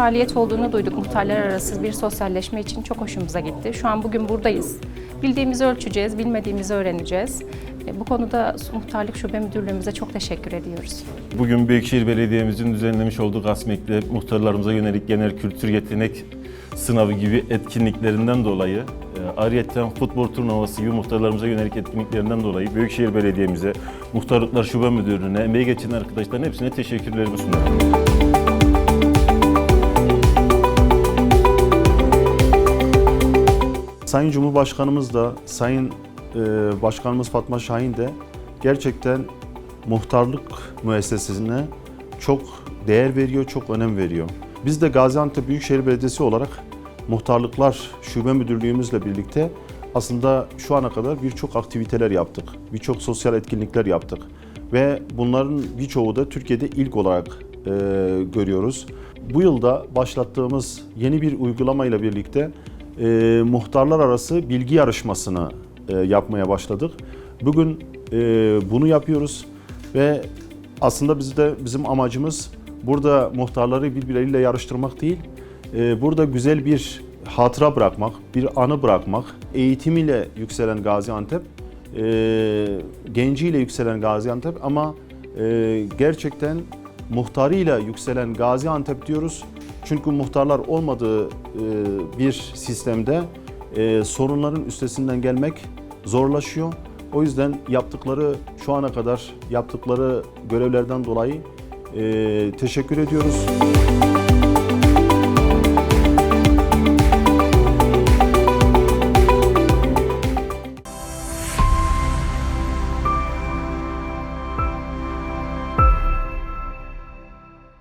faaliyet olduğunu duyduk. Muhtarlar arası bir sosyalleşme için çok hoşumuza gitti. Şu an bugün buradayız. Bildiğimizi ölçeceğiz, bilmediğimizi öğreneceğiz. E, Bu konuda Muhtarlık Şube Müdürlüğümüze çok teşekkür ediyoruz. Bugün Büyükşehir Belediye'mizin düzenlemiş olduğu GASMEK'le muhtarlarımıza yönelik genel kültür yetenek sınavı gibi etkinliklerinden dolayı e, ayrıca futbol turnuvası gibi muhtarlarımıza yönelik etkinliklerinden dolayı Büyükşehir Belediye'mize, Muhtarlıklar Şube Müdürlüğü'ne, emeği geçen arkadaşların hepsine teşekkürlerimi sunarım. Sayın Cumhurbaşkanımız da, Sayın e, Başkanımız Fatma Şahin de gerçekten muhtarlık müessesesine çok değer veriyor, çok önem veriyor. Biz de Gaziantep Büyükşehir Belediyesi olarak muhtarlıklar şube müdürlüğümüzle birlikte aslında şu ana kadar birçok aktiviteler yaptık. Birçok sosyal etkinlikler yaptık. Ve bunların birçoğu da Türkiye'de ilk olarak e, görüyoruz. Bu yılda başlattığımız yeni bir uygulamayla birlikte e, muhtarlar arası bilgi yarışmasını e, yapmaya başladık. Bugün e, bunu yapıyoruz ve aslında biz de bizim amacımız burada muhtarları birbirleriyle yarıştırmak değil, e, burada güzel bir hatıra bırakmak, bir anı bırakmak. Eğitimiyle yükselen Gaziantep, e, genciyle yükselen Gaziantep ama e, gerçekten muhtarıyla yükselen Gaziantep diyoruz. Çünkü muhtarlar olmadığı e, bir sistemde e, sorunların üstesinden gelmek zorlaşıyor. O yüzden yaptıkları şu ana kadar yaptıkları görevlerden dolayı e, teşekkür ediyoruz.